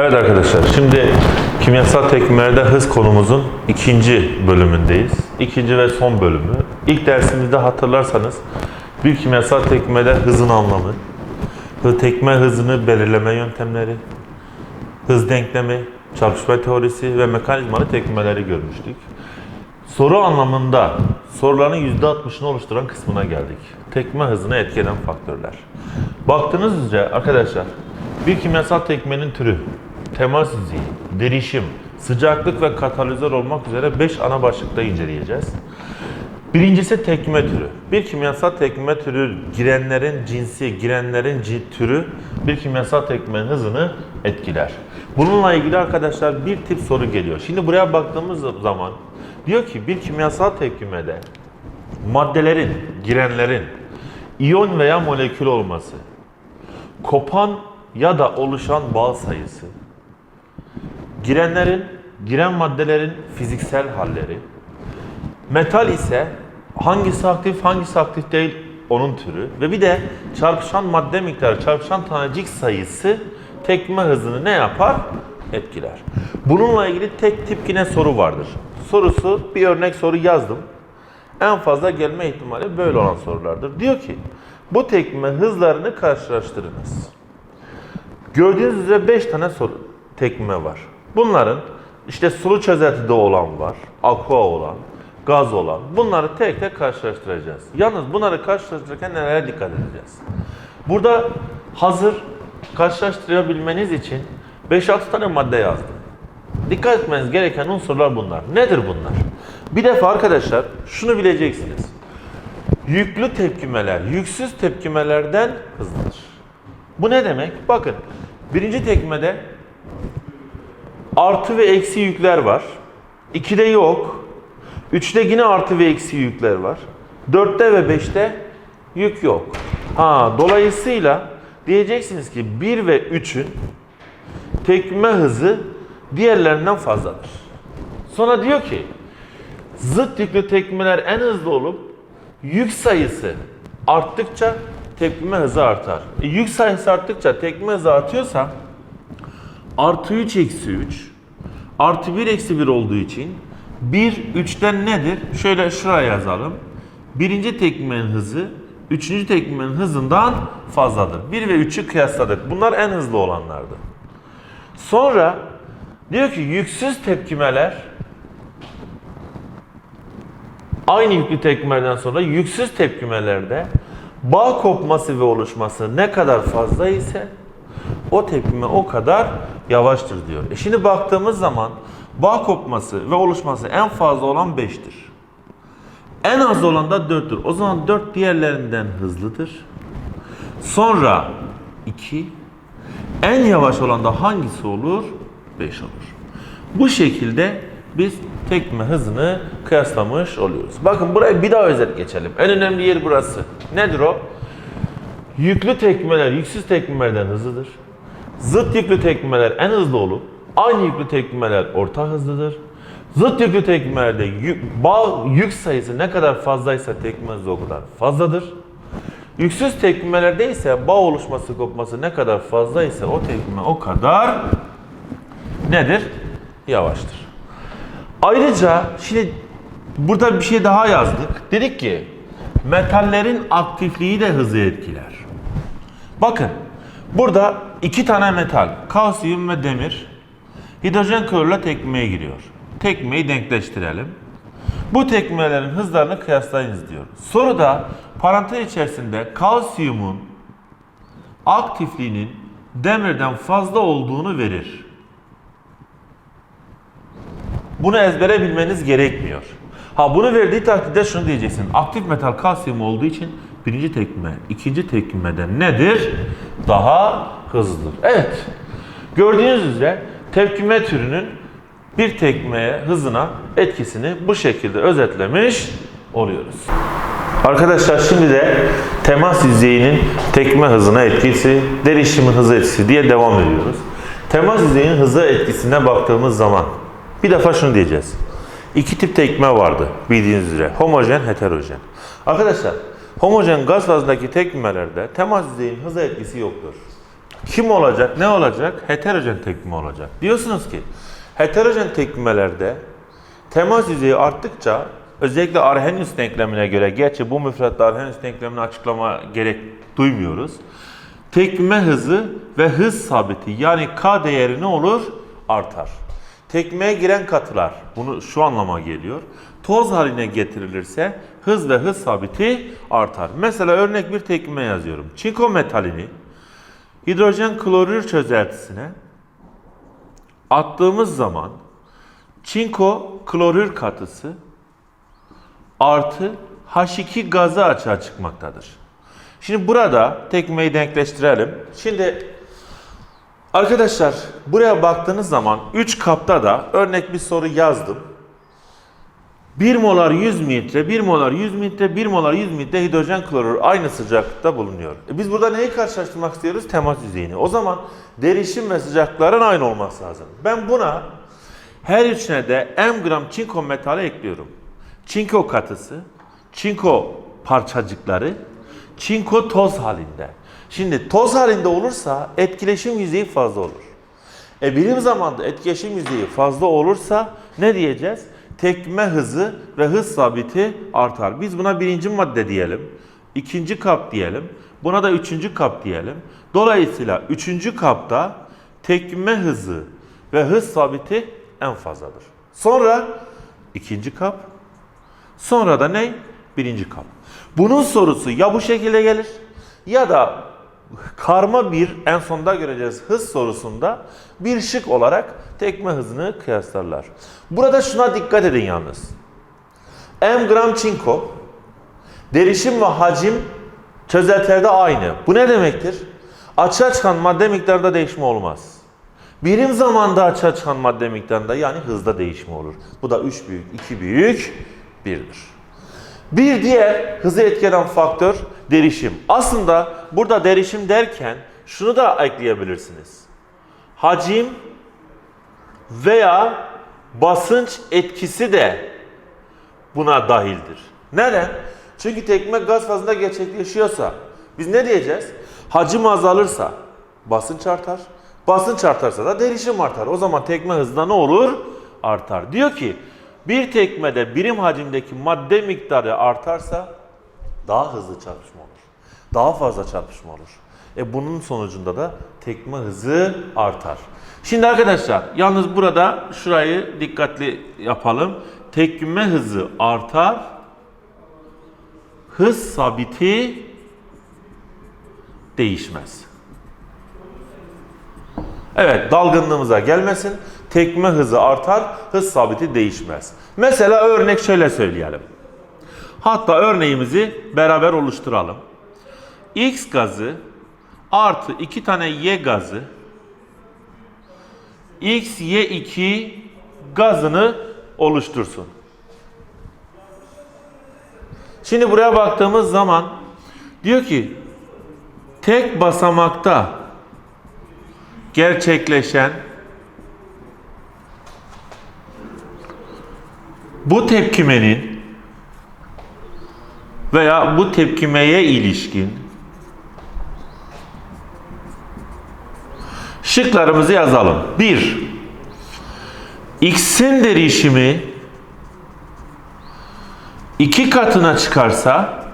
Evet arkadaşlar şimdi kimyasal tekmelerde hız konumuzun ikinci bölümündeyiz. İkinci ve son bölümü. İlk dersimizde hatırlarsanız bir kimyasal tekmede hızın anlamı, tekme hızını belirleme yöntemleri, hız denklemi, çarpışma teorisi ve mekanizmalı tekmeleri görmüştük. Soru anlamında soruların %60'ını oluşturan kısmına geldik. Tekme hızına etkileyen faktörler. Baktığınız üzere arkadaşlar bir kimyasal tekmenin türü, temas yüzeyi, derişim, sıcaklık ve katalizör olmak üzere 5 ana başlıkta inceleyeceğiz. Birincisi tekme türü. Bir kimyasal tekme türü girenlerin cinsi, girenlerin türü bir kimyasal tekmenin hızını etkiler. Bununla ilgili arkadaşlar bir tip soru geliyor. Şimdi buraya baktığımız zaman diyor ki bir kimyasal tepkimede maddelerin, girenlerin iyon veya molekül olması, kopan ya da oluşan bağ sayısı, girenlerin, giren maddelerin fiziksel halleri, Metal ise hangisi aktif hangisi aktif değil onun türü ve bir de çarpışan madde miktarı, çarpışan tanecik sayısı tekme hızını ne yapar? Etkiler. Bununla ilgili tek tip yine soru vardır. Sorusu bir örnek soru yazdım. En fazla gelme ihtimali böyle olan sorulardır. Diyor ki bu tekme hızlarını karşılaştırınız. Gördüğünüz üzere 5 tane soru tekme var. Bunların işte sulu çözeltide olan var, aqua olan, gaz olan. Bunları tek tek karşılaştıracağız. Yalnız bunları karşılaştırırken nelere dikkat edeceğiz? Burada hazır karşılaştırabilmeniz için 5-6 tane madde yazdım. Dikkat etmeniz gereken unsurlar bunlar. Nedir bunlar? Bir defa arkadaşlar şunu bileceksiniz. Yüklü tepkimeler, yüksüz tepkimelerden hızlıdır. Bu ne demek? Bakın birinci tekmede artı ve eksi yükler var. 2'de yok. 3'te yine artı ve eksi yükler var. 4'te ve 5'te yük yok. Ha, dolayısıyla diyeceksiniz ki 1 ve 3'ün tekme hızı diğerlerinden fazladır. Sonra diyor ki zıt yüklü tekmeler en hızlı olup yük sayısı arttıkça tepkime hızı artar. E, yük sayısı arttıkça tepkime hızı artıyorsa artı 3 eksi 3 artı 1 eksi 1 olduğu için 1 3'ten nedir? Şöyle şuraya yazalım. Birinci tekmenin hızı üçüncü tekmenin hızından fazladır. 1 ve 3'ü kıyasladık. Bunlar en hızlı olanlardı. Sonra diyor ki yüksüz tepkimeler aynı yüklü tepkimelerden sonra yüksüz tepkimelerde bağ kopması ve oluşması ne kadar fazla ise o tepkime o kadar yavaştır diyor. E şimdi baktığımız zaman bağ kopması ve oluşması en fazla olan 5'tir. En az olan da 4'tür. O zaman 4 diğerlerinden hızlıdır. Sonra 2. En yavaş olan da hangisi olur? 5 olur. Bu şekilde biz tekme hızını kıyaslamış oluyoruz. Bakın buraya bir daha özet geçelim. En önemli yer burası. Nedir o? Yüklü tekmeler yüksüz tekmelerden hızlıdır. Zıt yüklü tekmeler en hızlı olup aynı yüklü tekmeler orta hızlıdır. Zıt yüklü tekmelerde yük, bağ, yük sayısı ne kadar fazlaysa tekme hızı o kadar fazladır. Yüksüz tekmelerde ise bağ oluşması kopması ne kadar fazlaysa o tekme o kadar nedir? Yavaştır. Ayrıca şimdi burada bir şey daha yazdık. Dedik ki metallerin aktifliği de hızı etkiler. Bakın burada iki tane metal kalsiyum ve demir hidrojen klorla tekmeye giriyor. Tekmeyi denkleştirelim. Bu tekmelerin hızlarını kıyaslayınız diyor. Soruda parantez içerisinde kalsiyumun aktifliğinin demirden fazla olduğunu verir. Bunu ezbere bilmeniz gerekmiyor. Ha bunu verdiği takdirde şunu diyeceksin. Aktif metal kalsiyum olduğu için birinci tepkime, ikinci tepkimeden nedir? Daha hızlıdır. Evet. Gördüğünüz üzere tepkime türünün bir tekmeye hızına etkisini bu şekilde özetlemiş oluyoruz. Arkadaşlar şimdi de temas yüzeyinin tekme hızına etkisi, derişimin hızı etkisi diye devam ediyoruz. Temas yüzeyinin hızı etkisine baktığımız zaman bir defa şunu diyeceğiz. İki tip tekme vardı bildiğiniz üzere. Homojen, heterojen. Arkadaşlar homojen gaz fazındaki tekmelerde temas yüzeyinin hızı etkisi yoktur. Kim olacak, ne olacak? Heterojen tepkime olacak. Diyorsunuz ki heterojen tepkimelerde temas yüzeyi arttıkça özellikle Arrhenius denklemine göre, gerçi bu müfredatta Arrhenius denklemini açıklama gerek duymuyoruz. Tekme hızı ve hız sabiti yani K değeri ne olur? Artar. Tekmeye giren katılar, bunu şu anlama geliyor. Toz haline getirilirse hız ve hız sabiti artar. Mesela örnek bir tekme yazıyorum. Çinko metalini hidrojen klorür çözeltisine attığımız zaman çinko klorür katısı artı H2 gazı açığa çıkmaktadır. Şimdi burada tekmeyi denkleştirelim. Şimdi arkadaşlar buraya baktığınız zaman 3 kapta da örnek bir soru yazdım. 1 molar 100 mililitre, 1 molar 100 mililitre, 1 molar 100 mililitre hidrojen klorür aynı sıcaklıkta bulunuyor. E biz burada neyi karşılaştırmak istiyoruz? Temas yüzeyini. O zaman derişim ve sıcaklıkların aynı olması lazım. Ben buna her üçüne de m gram çinko metali ekliyorum. Çinko katısı, çinko parçacıkları, çinko toz halinde. Şimdi toz halinde olursa etkileşim yüzeyi fazla olur. E birim zamanda etkileşim yüzeyi fazla olursa ne diyeceğiz? Tekme hızı ve hız sabiti artar. Biz buna birinci madde diyelim. ikinci kap diyelim. Buna da üçüncü kap diyelim. Dolayısıyla üçüncü kapta tekme hızı ve hız sabiti en fazladır. Sonra ikinci kap. Sonra da ne? Birinci kap. Bunun sorusu ya bu şekilde gelir ya da karma bir en sonda göreceğiz hız sorusunda bir şık olarak tekme hızını kıyaslarlar. Burada şuna dikkat edin yalnız. M gram çinko derişim ve hacim çözeltilerde aynı. Bu ne demektir? Açığa çıkan madde miktarında değişme olmaz. Birim zamanda açığa çıkan madde miktarında yani hızda değişme olur. Bu da 3 büyük, 2 büyük, 1'dir. Bir diğer hızı etkileyen faktör derişim. Aslında burada derişim derken şunu da ekleyebilirsiniz. Hacim veya basınç etkisi de buna dahildir. Neden? Çünkü tekme gaz fazında gerçekleşiyorsa biz ne diyeceğiz? Hacim azalırsa basınç artar. Basınç artarsa da derişim artar. O zaman tekme hızında ne olur? Artar. Diyor ki bir tekmede birim hacimdeki madde miktarı artarsa daha hızlı çarpışma olur. Daha fazla çarpışma olur. E bunun sonucunda da tekme hızı artar. Şimdi arkadaşlar yalnız burada şurayı dikkatli yapalım. Tekme hızı artar. Hız sabiti değişmez. Evet dalgınlığımıza gelmesin. Tekme hızı artar, hız sabiti değişmez. Mesela örnek şöyle söyleyelim. Hatta örneğimizi beraber oluşturalım. X gazı artı 2 tane Y gazı X, Y2 gazını oluştursun. Şimdi buraya baktığımız zaman diyor ki tek basamakta gerçekleşen bu tepkimenin veya bu tepkimeye ilişkin şıklarımızı yazalım. 1. X'in derişimi iki katına çıkarsa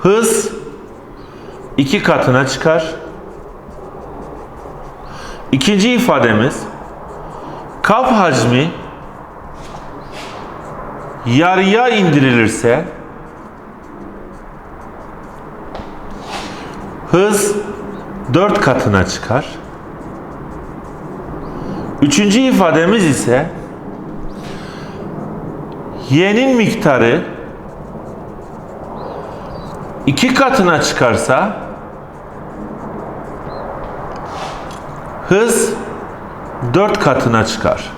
hız iki katına çıkar. İkinci ifademiz kap hacmi yarıya indirilirse hız 4 katına çıkar. Üçüncü ifademiz ise y'nin miktarı iki katına çıkarsa hız 4 katına çıkar.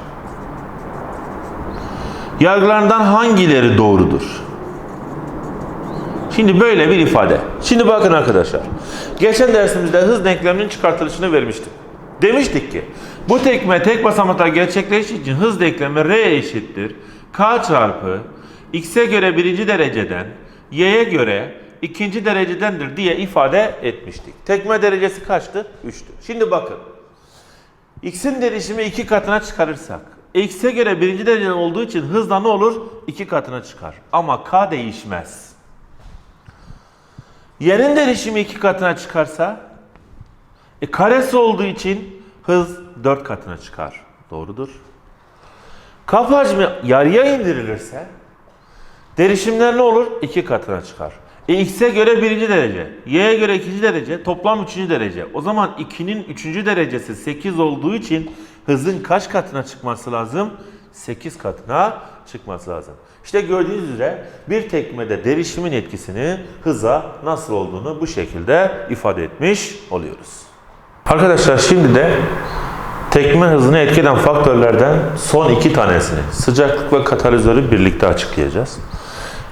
Yargılarından hangileri doğrudur? Şimdi böyle bir ifade. Şimdi bakın arkadaşlar. Geçen dersimizde hız denkleminin çıkartılışını vermiştim. Demiştik ki bu tekme tek basamakta gerçekleştiği için hız denklemi R eşittir. K çarpı x'e göre birinci dereceden y'ye göre ikinci derecedendir diye ifade etmiştik. Tekme derecesi kaçtı? 3'tü. Şimdi bakın. X'in derişimi iki katına çıkarırsak, X'e göre birinci dereceden olduğu için hızla ne olur? İki katına çıkar. Ama K değişmez. Y'nin derişimi iki katına çıkarsa, e, karesi olduğu için hız dört katına çıkar. Doğrudur. Kap hacmi yarıya indirilirse, derişimler ne olur? İki katına çıkar. E, X'e göre birinci derece, Y'ye göre ikinci derece, toplam üçüncü derece. O zaman 2'nin üçüncü derecesi 8 olduğu için hızın kaç katına çıkması lazım? 8 katına çıkması lazım. İşte gördüğünüz üzere bir tekmede derişimin etkisini hıza nasıl olduğunu bu şekilde ifade etmiş oluyoruz. Arkadaşlar şimdi de tekme hızını etkilen faktörlerden son iki tanesini sıcaklık ve katalizörü birlikte açıklayacağız.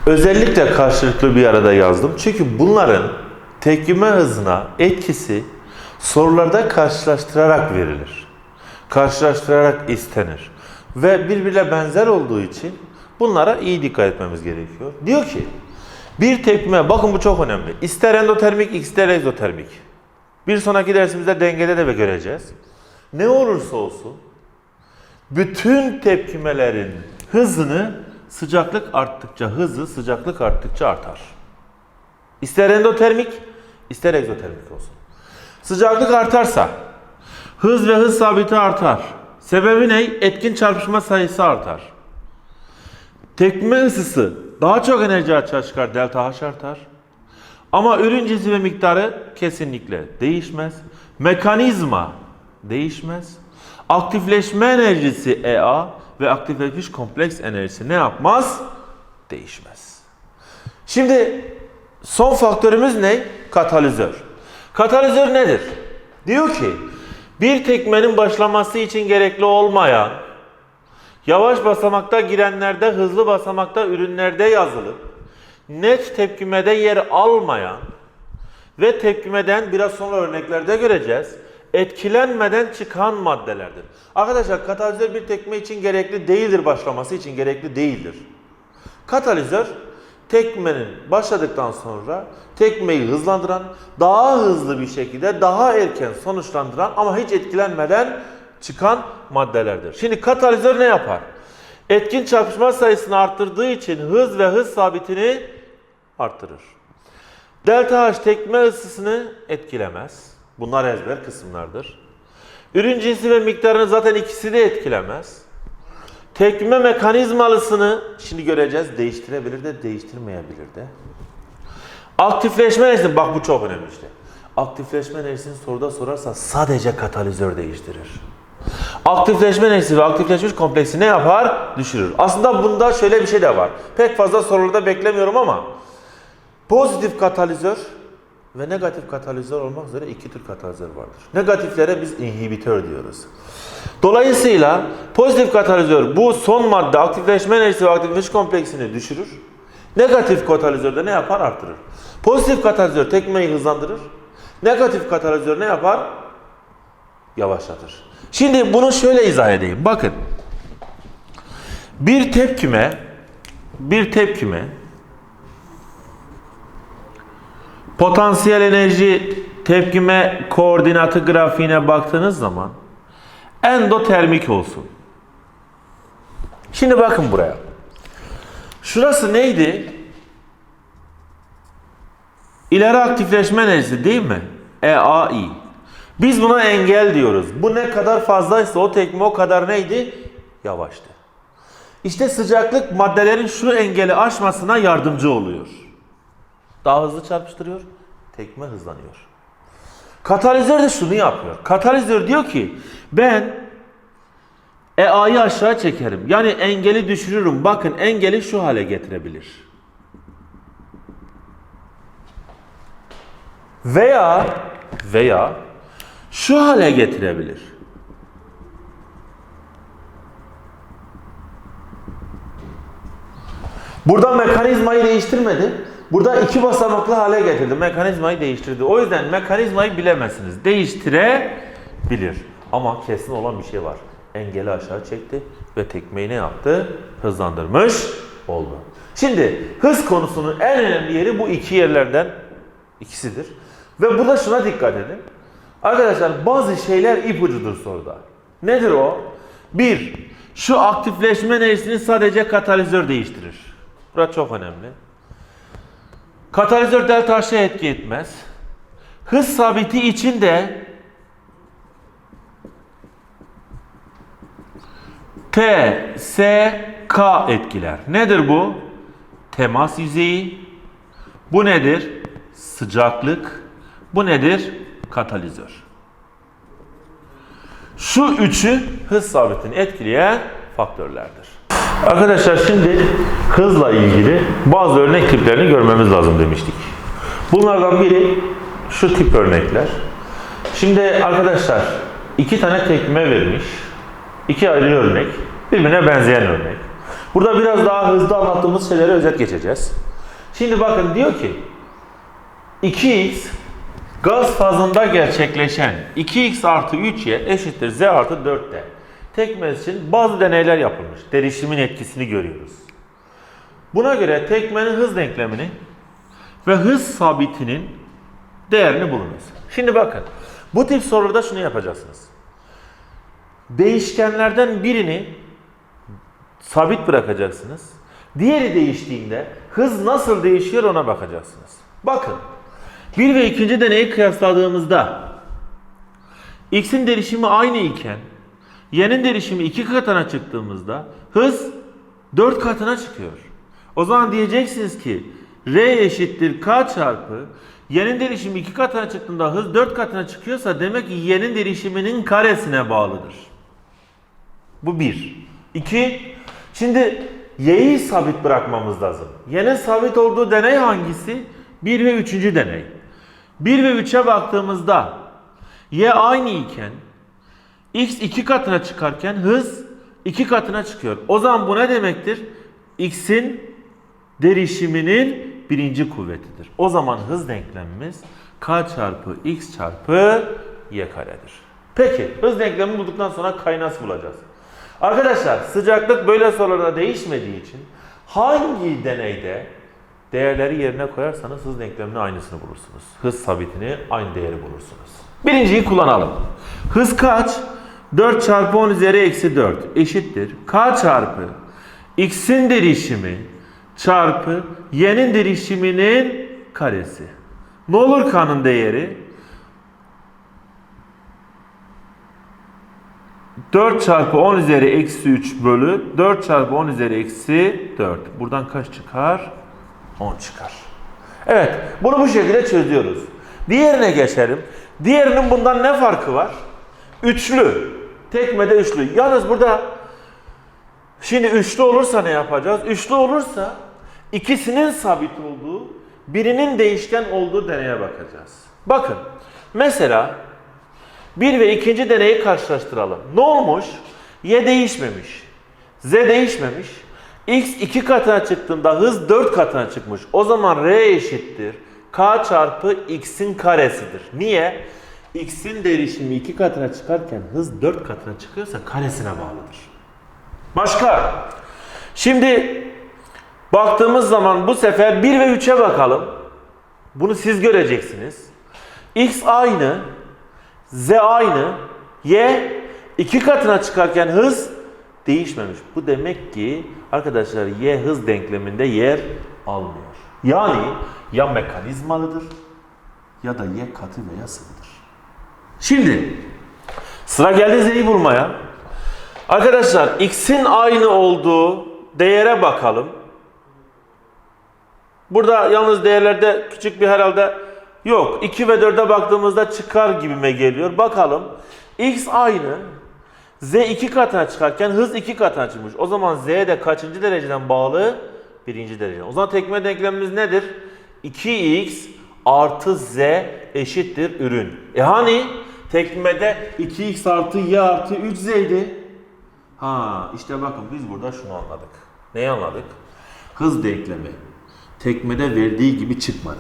Özellikle karşılıklı bir arada yazdım. Çünkü bunların tepkime hızına etkisi sorularda karşılaştırarak verilir. Karşılaştırarak istenir. Ve birbirine benzer olduğu için bunlara iyi dikkat etmemiz gerekiyor. Diyor ki bir tepkime, bakın bu çok önemli. İster endotermik, ister egzotermik. Bir sonraki dersimizde dengede de göreceğiz. Ne olursa olsun bütün tepkimelerin hızını sıcaklık arttıkça hızı sıcaklık arttıkça artar. İster endotermik ister egzotermik olsun. Sıcaklık artarsa hız ve hız sabiti artar. Sebebi ne? Etkin çarpışma sayısı artar. Tepkime ısısı daha çok enerji açığa çıkar. Delta H artar. Ama ürün cinsi ve miktarı kesinlikle değişmez. Mekanizma değişmez. Aktifleşme enerjisi EA ve aktifleşmiş kompleks enerjisi ne yapmaz? Değişmez. Şimdi son faktörümüz ne? Katalizör. Katalizör nedir? Diyor ki bir tekmenin başlaması için gerekli olmayan yavaş basamakta girenlerde hızlı basamakta ürünlerde yazılıp net tepkimede yer almayan ve tepkimeden biraz sonra örneklerde göreceğiz etkilenmeden çıkan maddelerdir. Arkadaşlar katalizör bir tekme için gerekli değildir başlaması için gerekli değildir. Katalizör tekmenin başladıktan sonra tekmeyi hızlandıran, daha hızlı bir şekilde daha erken sonuçlandıran ama hiç etkilenmeden çıkan maddelerdir. Şimdi katalizör ne yapar? Etkin çarpışma sayısını arttırdığı için hız ve hız sabitini arttırır. Delta H tekme ısısını etkilemez. Bunlar ezber kısımlardır. Ürün cinsi ve miktarını zaten ikisi de etkilemez. Tekme mekanizmalısını şimdi göreceğiz değiştirebilir de değiştirmeyebilir de. Aktifleşme enerjisi bak bu çok önemli işte. Aktifleşme enerjisini soruda sorarsa sadece katalizör değiştirir. Aktifleşme enerjisi ve aktifleşmiş kompleksi ne yapar? Düşürür. Aslında bunda şöyle bir şey de var. Pek fazla sorularda beklemiyorum ama pozitif katalizör ve negatif katalizör olmak üzere iki tür katalizör vardır. Negatiflere biz inhibitör diyoruz. Dolayısıyla pozitif katalizör bu son madde aktifleşme enerjisi ve aktifleşme kompleksini düşürür. Negatif katalizör de ne yapar? Artırır. Pozitif katalizör tekmeyi hızlandırır. Negatif katalizör ne yapar? Yavaşlatır. Şimdi bunu şöyle izah edeyim. Bakın. Bir tepkime bir tepkime Potansiyel enerji tepkime koordinatı grafiğine baktığınız zaman endotermik olsun. Şimdi bakın buraya. Şurası neydi? İleri aktifleşme enerjisi değil mi? EAI. Biz buna engel diyoruz. Bu ne kadar fazlaysa o tekme o kadar neydi? Yavaştı. İşte sıcaklık maddelerin şu engeli aşmasına yardımcı oluyor. Daha hızlı çarpıştırıyor. Tekme hızlanıyor. Katalizör de şunu yapıyor. Katalizör diyor ki ben EA'yı aşağı çekerim. Yani engeli düşürürüm. Bakın engeli şu hale getirebilir. Veya veya şu hale getirebilir. Burada mekanizmayı değiştirmedi. Burada iki basamaklı hale getirdi. Mekanizmayı değiştirdi. O yüzden mekanizmayı bilemezsiniz. Değiştirebilir. Ama kesin olan bir şey var. Engeli aşağı çekti ve tekmeyi ne yaptı? Hızlandırmış oldu. Şimdi hız konusunun en önemli yeri bu iki yerlerden ikisidir. Ve burada şuna dikkat edin. Arkadaşlar bazı şeyler ipucudur soruda. Nedir o? Bir, şu aktifleşme enerjisini sadece katalizör değiştirir. Burası çok önemli. Katalizör delta H'e etki etmez. Hız sabiti için de T, S, K etkiler. Nedir bu? Temas yüzeyi. Bu nedir? Sıcaklık. Bu nedir? Katalizör. Şu üçü hız sabitini etkileyen faktörlerdir. Arkadaşlar şimdi hızla ilgili bazı örnek tiplerini görmemiz lazım demiştik. Bunlardan biri şu tip örnekler. Şimdi arkadaşlar iki tane tekme vermiş. İki ayrı örnek. Birbirine benzeyen örnek. Burada biraz daha hızlı anlattığımız şeyleri özet geçeceğiz. Şimdi bakın diyor ki 2x gaz fazında gerçekleşen 2x artı 3y eşittir z artı 4t. Tekmesi için bazı deneyler yapılmış. Derişimin etkisini görüyoruz. Buna göre tekmenin hız denklemini ve hız sabitinin değerini bulunuz. Şimdi bakın bu tip sorularda şunu yapacaksınız. Değişkenlerden birini sabit bırakacaksınız. Diğeri değiştiğinde hız nasıl değişiyor ona bakacaksınız. Bakın. Bir ve ikinci deneyi kıyasladığımızda x'in derişimi aynı iken y'nin derişimi iki katına çıktığımızda hız dört katına çıkıyor. O zaman diyeceksiniz ki r eşittir k çarpı y'nin derişimi iki katına çıktığında hız dört katına çıkıyorsa demek ki y'nin derişiminin karesine bağlıdır. Bu bir. İki, şimdi y'yi sabit bırakmamız lazım. Y'nin sabit olduğu deney hangisi? Bir ve üçüncü deney. Bir ve üçe baktığımızda y aynı iken x iki katına çıkarken hız iki katına çıkıyor. O zaman bu ne demektir? x'in derişiminin birinci kuvvetidir. O zaman hız denklemimiz k çarpı x çarpı y karedir. Peki hız denklemini bulduktan sonra k'yı nasıl bulacağız? Arkadaşlar sıcaklık böyle sorularda değişmediği için hangi deneyde değerleri yerine koyarsanız hız denkleminin aynısını bulursunuz. Hız sabitini aynı değeri bulursunuz. Birinciyi kullanalım. Hız kaç? 4 çarpı 10 üzeri eksi 4 eşittir. K çarpı x'in derişimi çarpı y'nin derişiminin karesi. Ne olur K'nın değeri? 4 çarpı 10 üzeri eksi 3 bölü 4 çarpı 10 üzeri eksi 4. Buradan kaç çıkar? 10 çıkar. Evet, bunu bu şekilde çözüyoruz. Diğerine geçelim. Diğerinin bundan ne farkı var? Üçlü. Tekmede üçlü. Yalnız burada şimdi üçlü olursa ne yapacağız? Üçlü olursa ikisinin sabit olduğu, birinin değişken olduğu deneye bakacağız. Bakın, mesela bir ve ikinci deneyi karşılaştıralım. Ne olmuş? Y değişmemiş. Z değişmemiş. X iki katına çıktığında hız 4 katına çıkmış. O zaman R eşittir. K çarpı X'in karesidir. Niye? X'in derişimi iki katına çıkarken hız 4 katına çıkıyorsa karesine bağlıdır. Başka? Şimdi baktığımız zaman bu sefer 1 ve 3'e bakalım. Bunu siz göreceksiniz. X aynı, Z aynı, Y iki katına çıkarken hız değişmemiş. Bu demek ki arkadaşlar Y hız denkleminde yer almıyor. Yani ya mekanizmalıdır ya da Y katı veya sıvıdır. Şimdi sıra geldi Z'yi bulmaya. Arkadaşlar X'in aynı olduğu değere bakalım. Burada yalnız değerlerde küçük bir herhalde yok. 2 ve 4'e baktığımızda çıkar gibime geliyor. Bakalım. X aynı. Z iki katına çıkarken hız iki katına çıkmış. O zaman Z de kaçıncı dereceden bağlı? Birinci dereceden. O zaman tekme denklemimiz nedir? 2x artı z eşittir ürün. E hani tekmede 2x artı y artı 3z'ydi. Ha işte bakın biz burada şunu anladık. Neyi anladık? Hız denklemi tekmede verdiği gibi çıkmadı.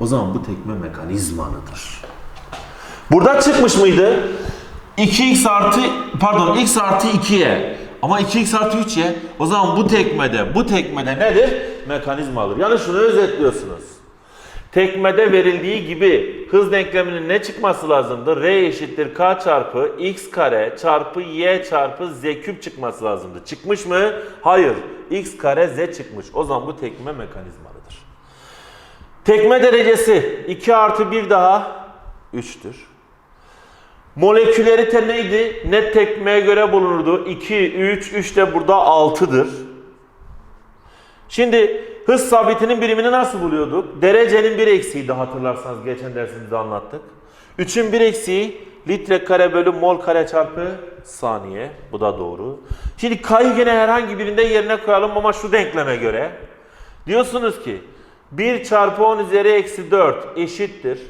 O zaman bu tekme mekanizmalıdır. Burada çıkmış mıydı? 2x artı pardon x artı 2'ye Ama 2x artı 3y. O zaman bu tekmede, bu tekmede nedir? Mekanizmadır. Yani şunu özetliyorsunuz. Tekmede verildiği gibi hız denkleminin ne çıkması lazımdı? R eşittir K çarpı X kare çarpı Y çarpı Z küp çıkması lazımdı. Çıkmış mı? Hayır. X kare Z çıkmış. O zaman bu tekme mekanizmalıdır. Tekme derecesi 2 artı 1 daha 3'tür. Molekülerite neydi? Net tekmeye göre bulunurdu. 2, 3, 3 de burada 6'dır. Şimdi hız sabitinin birimini nasıl buluyorduk? Derecenin bir eksiğiydi hatırlarsanız geçen dersimizde anlattık. 3'ün bir eksiği litre kare bölü mol kare çarpı saniye. Bu da doğru. Şimdi K'yı gene herhangi birinde yerine koyalım ama şu denkleme göre. Diyorsunuz ki 1 çarpı 10 üzeri eksi 4 eşittir.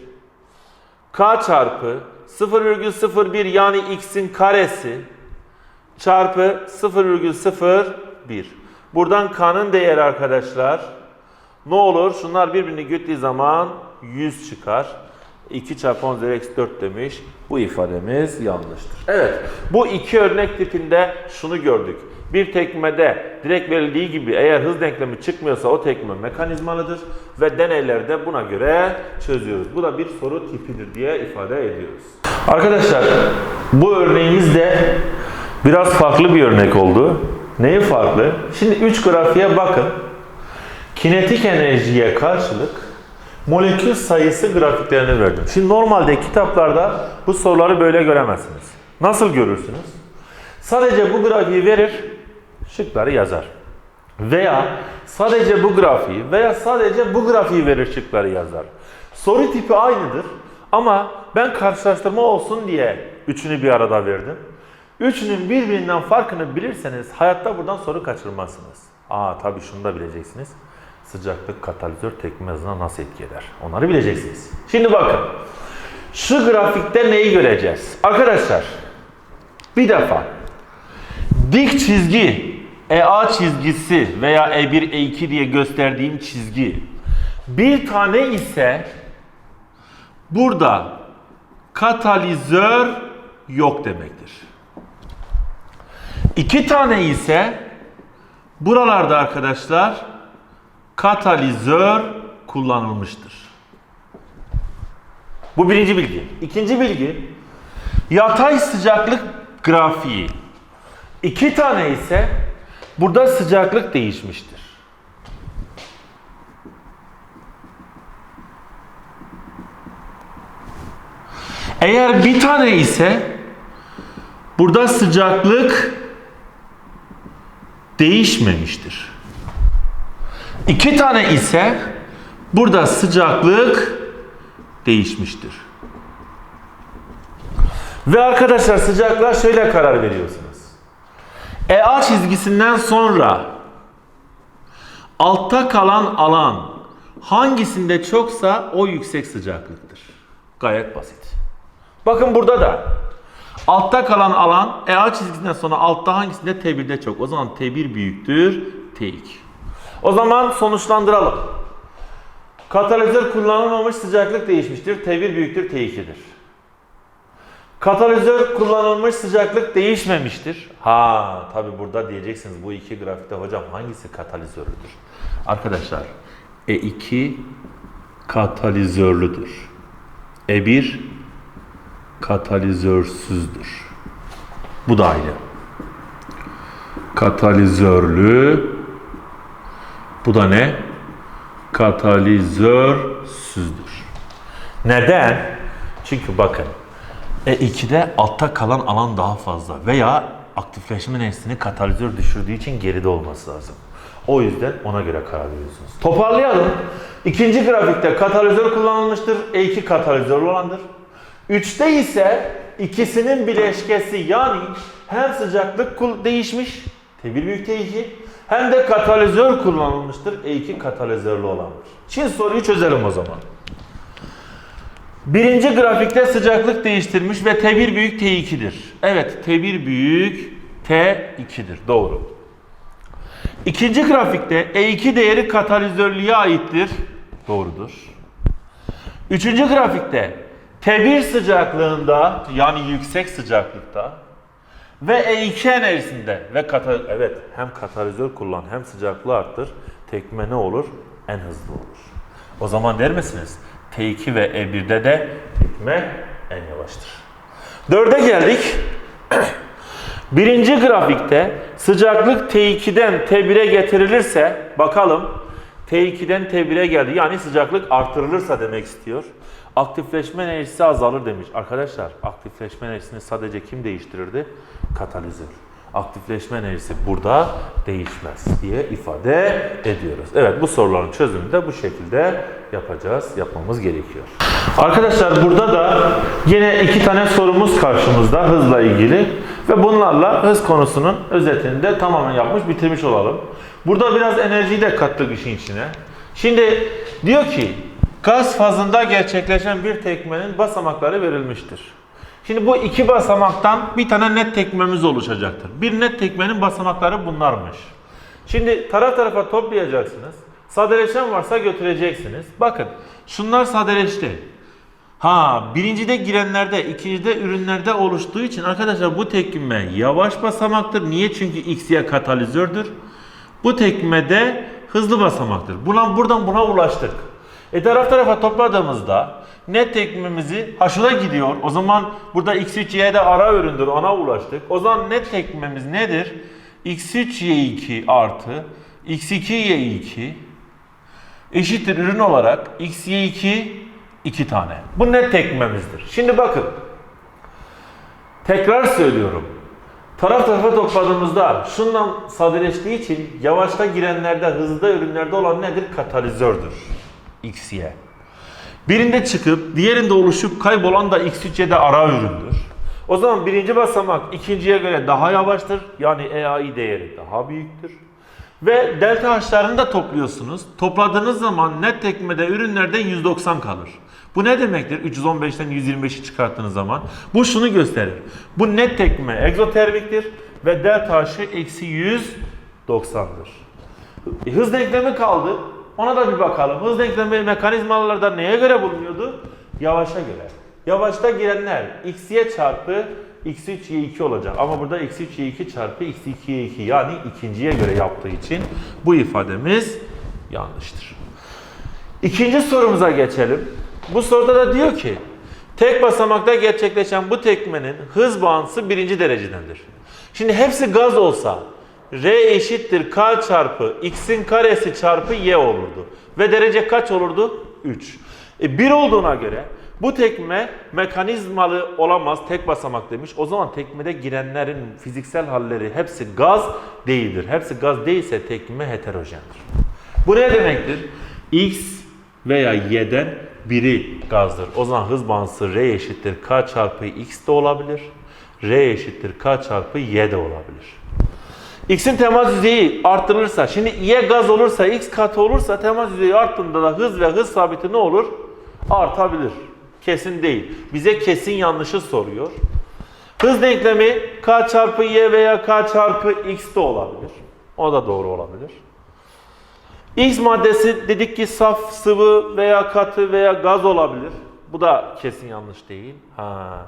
K çarpı 0,01 yani x'in karesi çarpı 0,01. Buradan k'nın değeri arkadaşlar ne olur? Şunlar birbirini götürdüğü zaman 100 çıkar. 2 çarpı 10 üzeri eksi 4 demiş. Bu ifademiz yanlıştır. Evet. Bu iki örnek tipinde şunu gördük. Bir tekmede direkt verildiği gibi eğer hız denklemi çıkmıyorsa o tekme mekanizmalıdır ve deneylerde buna göre çözüyoruz. Bu da bir soru tipidir diye ifade ediyoruz. Arkadaşlar bu örneğimiz de biraz farklı bir örnek oldu. Neyi farklı? Şimdi 3 grafiğe bakın. Kinetik enerjiye karşılık molekül sayısı grafiklerini verdim. Şimdi normalde kitaplarda bu soruları böyle göremezsiniz. Nasıl görürsünüz? Sadece bu grafiği verir, şıkları yazar. Veya sadece bu grafiği veya sadece bu grafiği verir şıkları yazar. Soru tipi aynıdır ama ben karşılaştırma olsun diye üçünü bir arada verdim. Üçünün birbirinden farkını bilirseniz hayatta buradan soru kaçırmazsınız. Aa tabii şunu da bileceksiniz. Sıcaklık katalizör tepkime hızına nasıl etki eder? Onları bileceksiniz. Şimdi bakın. Şu grafikte neyi göreceğiz? Arkadaşlar bir defa dik çizgi EA çizgisi veya E1 E2 diye gösterdiğim çizgi bir tane ise burada katalizör yok demektir. İki tane ise buralarda arkadaşlar katalizör kullanılmıştır. Bu birinci bilgi. İkinci bilgi yatay sıcaklık grafiği. İki tane ise burada sıcaklık değişmiştir. Eğer bir tane ise burada sıcaklık değişmemiştir. İki tane ise burada sıcaklık değişmiştir. Ve arkadaşlar sıcaklığa şöyle karar veriyorsunuz. EA çizgisinden sonra altta kalan alan hangisinde çoksa o yüksek sıcaklıktır. Gayet basit. Bakın burada da altta kalan alan EA çizgisinden sonra altta hangisinde T1'de çok. O zaman T1 büyüktür T2. O zaman sonuçlandıralım. Katalizör kullanılmamış sıcaklık değişmiştir. T1 büyüktür T2'dir. Katalizör kullanılmış sıcaklık değişmemiştir. Ha tabi burada diyeceksiniz bu iki grafikte hocam hangisi katalizörlüdür? Arkadaşlar E2 katalizörlüdür. E1 katalizörsüzdür. Bu da aynı. Katalizörlü bu da ne? Katalizörsüzdür. Neden? Çünkü bakın E2'de altta kalan alan daha fazla veya aktifleşme nesnini katalizör düşürdüğü için geride olması lazım. O yüzden ona göre karar veriyorsunuz. Toparlayalım. İkinci grafikte katalizör kullanılmıştır. E2 katalizörlü olandır. 3'te ise ikisinin bileşkesi yani hem sıcaklık değişmiş T1 büyük T2 hem de katalizör kullanılmıştır. E2 katalizörlü olandır. Şimdi soruyu çözelim o zaman. Birinci grafikte sıcaklık değiştirmiş ve T1 büyük T2'dir. Evet T1 büyük T2'dir. Doğru. İkinci grafikte E2 değeri katalizörlüğe aittir. Doğrudur. Üçüncü grafikte T1 sıcaklığında yani yüksek sıcaklıkta ve E2 enerjisinde ve kata evet hem katalizör kullan hem sıcaklığı arttır. Tekme ne olur? En hızlı olur. O zaman der misiniz? T2 ve E1'de de tekme en yavaştır. Dörde geldik. Birinci grafikte sıcaklık T2'den T1'e getirilirse bakalım T2'den T1'e geldi. Yani sıcaklık artırılırsa demek istiyor. Aktifleşme enerjisi azalır demiş. Arkadaşlar aktifleşme enerjisini sadece kim değiştirirdi? Katalizör. Aktifleşme enerjisi burada değişmez diye ifade ediyoruz. Evet bu soruların çözümünü de bu şekilde yapacağız, yapmamız gerekiyor. Arkadaşlar burada da yine iki tane sorumuz karşımızda hızla ilgili ve bunlarla hız konusunun özetini de tamamen yapmış bitirmiş olalım. Burada biraz enerjiyi de kattık işin içine. Şimdi diyor ki gaz fazında gerçekleşen bir tekmenin basamakları verilmiştir. Şimdi bu iki basamaktan bir tane net tekmemiz oluşacaktır. Bir net tekmenin basamakları bunlarmış. Şimdi taraf tarafa toplayacaksınız. Sadeleşen varsa götüreceksiniz. Bakın şunlar sadeleşti. Ha birincide girenlerde, ikincide ürünlerde oluştuğu için arkadaşlar bu tekme yavaş basamaktır. Niye? Çünkü XY katalizördür. Bu tekme de hızlı basamaktır. Buna, buradan buna ulaştık. E taraf tarafa topladığımızda net tekmemizi haşıla gidiyor. O zaman burada x3y de ara üründür. Ona ulaştık. O zaman net tekmemiz nedir? x3y2 artı x2y2 eşittir ürün olarak xy2 2 tane. Bu net tekmemizdir. Şimdi bakın. Tekrar söylüyorum. Taraf tarafa topladığımızda şundan sadeleştiği için yavaşta girenlerde, hızlıda ürünlerde olan nedir? Katalizördür. XY. Birinde çıkıp diğerinde oluşup kaybolan da X3'ye de ara üründür. O zaman birinci basamak ikinciye göre daha yavaştır. Yani EAI değeri daha büyüktür. Ve delta H'larını da topluyorsunuz. Topladığınız zaman net tekmede ürünlerden 190 kalır. Bu ne demektir? 315'ten 125'i çıkarttığınız zaman. Bu şunu gösterir. Bu net tekme egzotermiktir ve delta H'ı eksi 190'dır. E, hız denklemi kaldı. Ona da bir bakalım. Hız denklemi mekanizmalarda neye göre bulunuyordu? Yavaşa göre. Yavaşta girenler xy çarpı x3y2 olacak. Ama burada x3y2 çarpı x2y2 yani ikinciye göre yaptığı için bu ifademiz yanlıştır. İkinci sorumuza geçelim. Bu soruda da diyor ki tek basamakta gerçekleşen bu tekmenin hız bağıntısı birinci derecedendir. Şimdi hepsi gaz olsa R eşittir K çarpı X'in karesi çarpı Y olurdu. Ve derece kaç olurdu? 3. E 1 olduğuna göre bu tekme mekanizmalı olamaz. Tek basamak demiş. O zaman tekmede girenlerin fiziksel halleri hepsi gaz değildir. Hepsi gaz değilse tekme heterojendir. Bu ne demektir? X veya Y'den biri gazdır. O zaman hız bağıntısı R eşittir K çarpı X de olabilir. R eşittir K çarpı Y de olabilir. X'in temas yüzeyi arttırılırsa, şimdi Y gaz olursa, X katı olursa temas yüzeyi arttığında da hız ve hız sabiti ne olur? Artabilir. Kesin değil. Bize kesin yanlışı soruyor. Hız denklemi K çarpı Y veya K çarpı X de olabilir. O da doğru olabilir. X maddesi dedik ki saf sıvı veya katı veya gaz olabilir. Bu da kesin yanlış değil. Ha.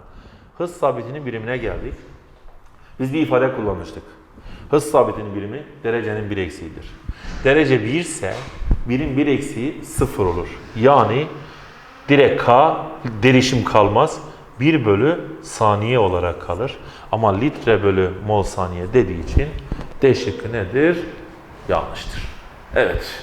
Hız sabitinin birimine geldik. Biz bir ifade kullanmıştık. Hız sabitinin birimi derecenin bir eksiğidir. Derece 1 ise birim bir eksiği 0 olur. Yani direkt K derişim kalmaz. 1 bölü saniye olarak kalır. Ama litre bölü mol saniye dediği için D şıkkı nedir? Yanlıştır. Evet.